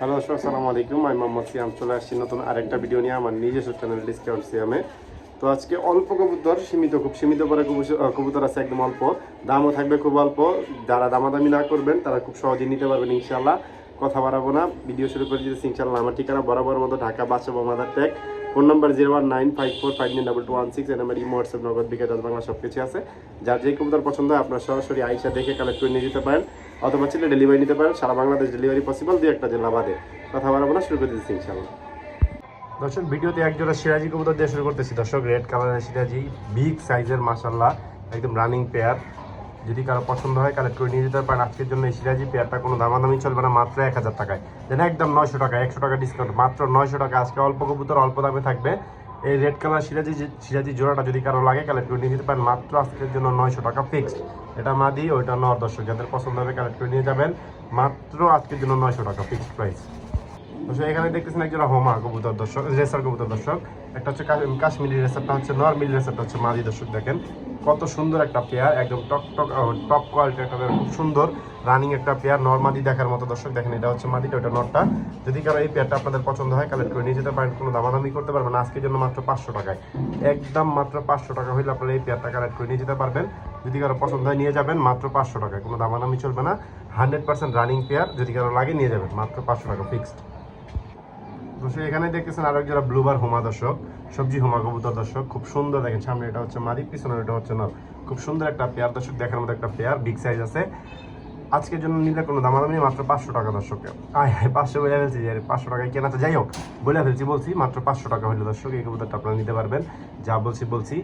Hello আসসালামু আলাইকুম আমি মোহাম্মদ সিয়াম চলে আসছি নতুন আরেকটা ভিডিও নিয়ে আমার নিজস্ব চ্যানেল ডিসকাউন্ট সিয়ামে তো আজকে অল্প কবুতর, সীমিত খুব সীমিত করে কবু- কবুতর আছে একদম অল্প। দামও থাকবে খুব অল্প। যারা দামাদামি না করবেন, তারা খুব সহজে নিতে পারবেন ইনশাল্লাহ কথা বাড়াবো না। ভিডিও শুরু করে দিতেছি ইনশাল্লাহ আমার ঠিকানা বরাবর মতো Dhaka Basava mother tag phone number zero one nine five four five nine double two one six এই number imo WhatsApp Nagad bKash Bangla সব কিছু আছে। যার যে কবুতর পছন্দ হয়, আপনার সরাসরি আইসা দেখে কালেক্ট করে নিয়ে যেতে পারেন। অথবা ছেলে ডেলিভারি নিতে পারেন। সারা বাংলাদেশ ডেলিভারি পসিবল দুই একটা জেলা বাদে। কথা বাড়াবো না, শুরু করে দিচ্ছি ইনশাল্লাহ দর্শক, ভিডিওতে একজোড়া সিরাজি কবুতর দিয়ে শুরু করতেছি। দর্শক রেড কালারের সিরাজি বিগ সাইজের মাসাল্লাহ একদম রানিং পেয়ার যদি কারও পছন্দ হয় কালেক্ট করে নিয়ে যেতে পারেন। আজকের জন্য এই সিরাজি পেয়ারটা কোনো দামাদামি চলবে না, মাত্র এক হাজার টাকায়। দেন একদম নয়শো টাকা, একশো টাকা ডিসকাউন্ট মাত্র নয়শো টাকা। আজকে অল্প কবুতর অল্প দামে থাকবে। এই রেড কালার সিরাজি সিরাজি জোড়াটা যদি কারও লাগে কালেক্ট করে নিয়ে যেতে পারেন। মাত্র আজকের জন্য নয়শো টাকা ফিক্সড এটা মা মাদি ওইটা নর দর্শক যাদের পছন্দ হবে কালেক্ট করে নিয়ে যাবেন। মাত্র আজকের জন্য নয়শো টাকা ফিক্সড প্রাইস এখানে দেখতেছেন একজন হোমা কবুতর দর্শক, রেসার কবুতর দর্শক। একটা হচ্ছে কাশ্মীরি রেসারটা হচ্ছে নর্মাল রেসারটা হচ্ছে মাদি দর্শক দেখেন। কত সুন্দর একটা পেয়ার, একদম টক টক টপ কোয়ালিটির একটা খুব সুন্দর রানিং একটা পেয়ার নর্মাদি দেখার মতো দর্শক দেখেন, এটা হচ্ছে মাদিটা ওটা নটটা যদি কারও এই পেয়ারটা আপনাদের পছন্দ হয় কালেক্ট করে নিয়ে যেতে পারেন, কোনো দামাদামি করতে পারবেন আজকের জন্য মাত্র পাঁচশো টাকায়। একদম মাত্র পাঁচশো টাকা হইলে আপনারা এই পেয়ারটা কালেক্ট করে নিয়ে যেতে পারবেন। যদি কারও পছন্দ হয়, নিয়ে যাবেন, মাত্র পাঁচশো টাকায়, কোনো দামাদামি চলবে না। হান্ড্রেড পার্সেন্ট রানিং পেয়ার, যদি কারও লাগে, নিয়ে যাবেন, মাত্র পাঁচশো টাকা ফিক্সড দর্শক এখানে দেখতেছেন আরও যারা ব্লুবার হোমা দর্শক সবজি হোমা কবুতর দর্শক খুব সুন্দর দেখেন সামনে এটা হচ্ছে মাদি পিছনে এটা হচ্ছে নর। খুব সুন্দর একটা পেয়ার দর্শক দেখার মতো একটা পেয়ার বিগ সাইজ আছে। আজকের জন্য নিলে কোনো দামাদামি নেই, মাত্র পাঁচশো টাকা দর্শক। আয় হায় পাঁচশো বলে ফেলছি যে পাঁচশো টাকায় কেনা যাই হোক বলে ফেলছি বলছি মাত্র পাঁচশো টাকা হলে দর্শক এই কবুতরটা আপনারা নিতে পারবেন। যা বলছি বলছি।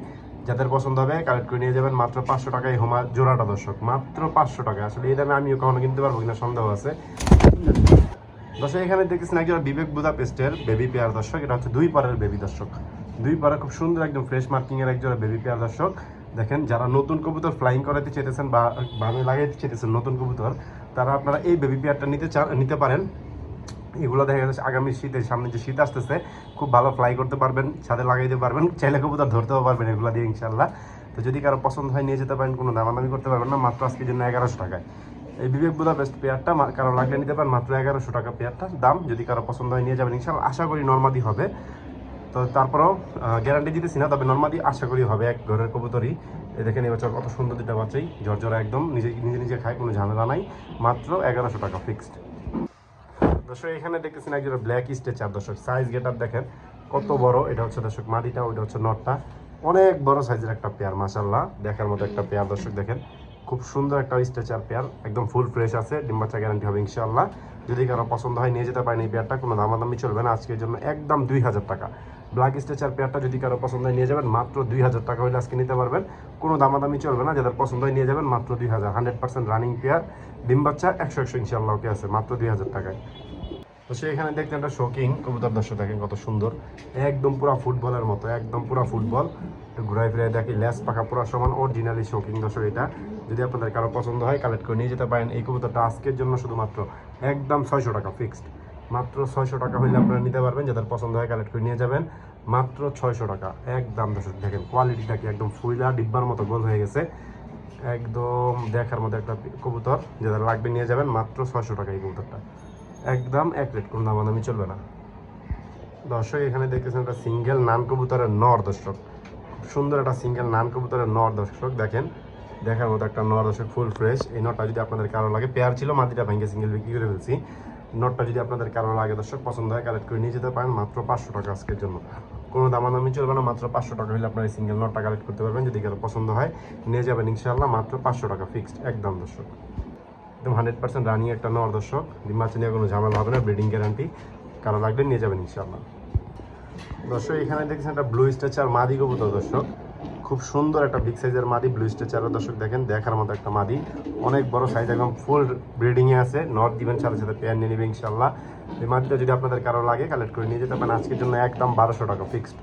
যাদের পছন্দ হবে কালেক্ট করে নিয়ে যাবেন মাত্র পাঁচশো টাকায় হোমা জোড়াটা দর্শক মাত্র পাঁচশো টাকা আসলে এই দামে আমিও কখনো কিনতে পারব কিনা সন্দেহ আছে। দর্শক, এখানে দেখতেছেন একজন বিবেক বুদা পেস্টের বেবি পেয়ার দর্শক। এটা হচ্ছে দুই পারের বেবি দর্শক। দুই পারে খুব সুন্দর একদম ফ্রেশ মার্কিং এর একজন বেবি পেয়ার দর্শক। দেখেন, যারা নতুন কবুতর ফ্লাইং করাতে চেয়েছেন বা লাগাইতে চেয়েছেন নতুন কবুতর, তারা আপনারা এই বেবি পেয়ারটা নিতে নিতে পারেন। এগুলো দেখা যাচ্ছে আগামী শীতের সামনে যে শীত আসতেছে, খুব ভালো ফ্লাই করতে পারবেন, ছাদে লাগাইতে পারবেন, চাইলে কবুতর ধরতেও পারবেন এগুলো দিয়ে ইনশাল্লাহ তো যদি কারও পছন্দ হয়, নিয়ে যেতে পারেন, কোনো দামাদামি করতে পারবেন না, মাত্র আজকের জন্য এগারোশো টাকায়। এই বিবেক বুদা বেস্ট পেয়ারটা কারও লাগলে নিতে পারেন, মাত্র এগারোশো টাকা পেয়ারটা দাম, যদি কারও পছন্দ হয়, নিয়ে যাবেন, ইনশাল্লাহ। আশা করি নর্মাদি হবে। তো তারপরেও গ্যারান্টি দিতেছি না, তবে নর্মাদি আশা করি হবে, এক ঘরের কবুতরই। দেখেন এবছর কত সুন্দর দুটা বাচ্চাই। ঝরঝরা একদম, নিজে নিজে নিজে খায়, কোনো ঝামেলা নাই। মাত্র এগারোশো টাকা ফিক্সড দর্শক, এখানে দেখতেছেন একজন ব্ল্যাক স্টেচার দর্শক সাইজ গেট দেখেন, কত বড়। এটা হচ্ছে দর্শক মাটিটা ওইটা হচ্ছে নটটা। অনেক বড় সাইজের একটা পেয়ার মাসাল্লাহ দেখার মতো একটা পেয়ার, দর্শক দেখেন। খুব সুন্দর একটা স্ট্রেচার পেয়ার, একদম ফুল ফ্রেশ আছে, ডিম বাচ্চা গ্যারান্টি হবে ইনশাআল্লাহ। যদি কারও পছন্দ হয়, নিয়ে যেতে পারেন এই পেয়ারটা, কোনো দামাদামি চলবে না। আজকের জন্য একদম দুই হাজার টাকা। ব্ল্যাক স্ট্রেচার পেয়ারটা যদি কারও পছন্দ হয়, নিয়ে যাবেন, মাত্র দুই হাজার টাকা হলে আজকে নিতে পারবেন। কোনো দামাদামি চলবে না, যাদের পছন্দ হয়, নিয়ে যাবেন, মাত্র দুই হাজার। হান্ড্রেড পার্সেন্ট রানিং পেয়ার, ডিম বাচ্চা একশো একশো ইনশাআল্লাহ ওকে আছে, মাত্র দুই হাজার টাকায়। তো সে এখানে দেখতে একটা শোকিং কবুতর দর্শক দেখেন কত সুন্দর। একদম পুরো ফুটবলের মতো, একদম পুরো ফুটবল। ঘুরাই ফিরে দেখি ল্যাস পাখা পুরো সমান অরিজিনালি শোকিং দর্শক এটা। যদি আপনাদের কারও পছন্দ হয় কালেক্ট করে নিয়ে যেতে পারেন। এই কবুতরটা আজকের জন্য শুধুমাত্র একদম ছয়শো টাকা ফিক্সড মাত্র ছয়শো টাকা হলে আপনারা নিতে পারবেন, যাদের পছন্দ হয় কালেক্ট করে নিয়ে যাবেন। মাত্র ছয়শো টাকা, একদম দর্শক দেখেন কোয়ালিটিটা কি একদম ফুইলা ডিব্বার মতো গোল হয়ে গেছে। একদম দেখার মতো একটা কবুতর, যাদের লাগবে নিয়ে যাবেন, মাত্র ছয়শো টাকা এই কবুতরটা। একদম এক রেট কোনো দামাদামি চলবে না। দর্শক, এখানে দেখতেছেন একটা সিঙ্গেল নান কবুতরের নর দর্শক। খুব সুন্দর একটা সিঙ্গেল নান কবুতরের নর দর্শক, দেখেন। দেখার মতো একটা নর দর্শক ফুল ফ্রেশ এই নটটা যদি আপনাদের কারও লাগে পেয়ার ছিল, মাটিটা ভেঙে সিঙ্গেল বিক্রি করে ফেলছি। নটটা যদি আপনাদের কারও লাগে দর্শক, পছন্দ হয় কালেক্ট করে নিয়ে যেতে পারেন, মাত্র পাঁচশো টাকা আজকের জন্য। কোনো দামাদামি চলবে না, মাত্র পাঁচশো টাকা হলে আপনার এই সিঙ্গেল নটটা কালেক্ট করতে পারবেন, যদি কারও পছন্দ হয়। নিয়ে যাবেন ইনশাআল্লাহ, মাত্র পাঁচশো টাকা ফিক্সড একদম দর্শক। একদম হান্ড্রেড পার্সেন্ট রানিং একটা নর দর্শক। ডিম্বাচে নিয়ে কোনো ঝামেলা হবে না, ব্রিডিং গ্যারান্টি। কারও লাগলে নিয়ে যাবেন ইনশাল্লাহ দর্শক, এখানে দেখছেন একটা ব্লু স্ট্রেচার মাদি কবুতর দর্শক। খুব সুন্দর একটা বিগ সাইজের মাদি, ব্লু স্ট্রেচারও দর্শক দেখেন, দেখার মতো একটা মাদি। অনেক বড় সাইজ, একদম ফুল ব্রিডিংয়ে আছে। নট দিবেন, সাথে সাথে পেয়ার নিয়ে নেবে ইনশাল্লাহ এই মাদিটা যদি আপনাদের কারও লাগে, কালেক্ট করে নিয়ে যেতে পারেন। আজকের জন্য একদম বারোশো টাকা ফিক্সড।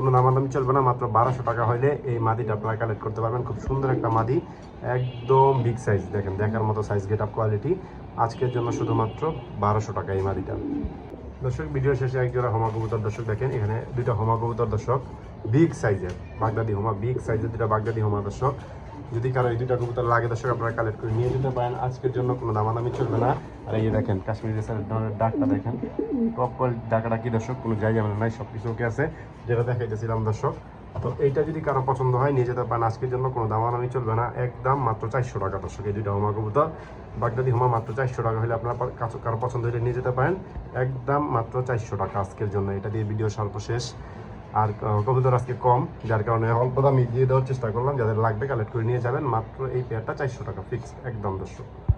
কোনো দামাদামি চলবে না, মাত্র বারোশো টাকা হলে এই মাদিটা আপনারা কালেক্ট করতে পারবেন। খুব সুন্দর একটা মাদি, একদম বিগ সাইজ দেখেন, দেখার মতো সাইজ গেট আপ কোয়ালিটি আজকের জন্য শুধুমাত্র বারোশো টাকা এই মাদিটা। দর্শক ভিডিও শেষে এক জোড়া হোমা কবুতর দর্শক দেখেন, এখানে দুইটা হোমা কবুতর দর্শক বিগ সাইজের বাগদাদি হোমা বিগ সাইজের দুটা বাগদাদি হোমা দর্শক। যদি কারও এই দুইটা কবুতর লাগে দর্শক আপনারা কালেক্ট করে নিয়ে যেতে পারেন। আজকের জন্য কোনো দামাদামি চলবে না। আর এই দেখেন, কাশ্মীরি রেসারের ডাকটা দেখেন। টপ কোয়ালিটি ডাকাটা কি দর্শক? কোনো জায়গা মানে নাই সব কিছু ওকে আছে। যেটা দেখাইতেছিলাম দর্শক। তো এইটা যদি কারও পছন্দ হয়, নিয়ে যেতে পারেন। আজকের জন্য কোনো দামাদামি চলবে না। একদম মাত্র চারশো টাকা দর্শক, এই দুইটা হোমা কবুতর। বাগদাদি হোমা মাত্র চারশো টাকা হলে আপনার কারও পছন্দ হলে নিয়ে যেতে পারেন। একদম মাত্র চারশো টাকা আজকের জন্য। এটা দিয়ে ভিডিও সর্বশেষ আর কবুতর আজকে কম, যার কারণে অল্প দামে দিয়ে দেওয়ার চেষ্টা করলাম, যাদের লাগবে কালেক্ট করে নিয়ে যাবেন। মাত্র এই পেয়ারটা চারশো টাকা ফিক্সড একদম দর্শক।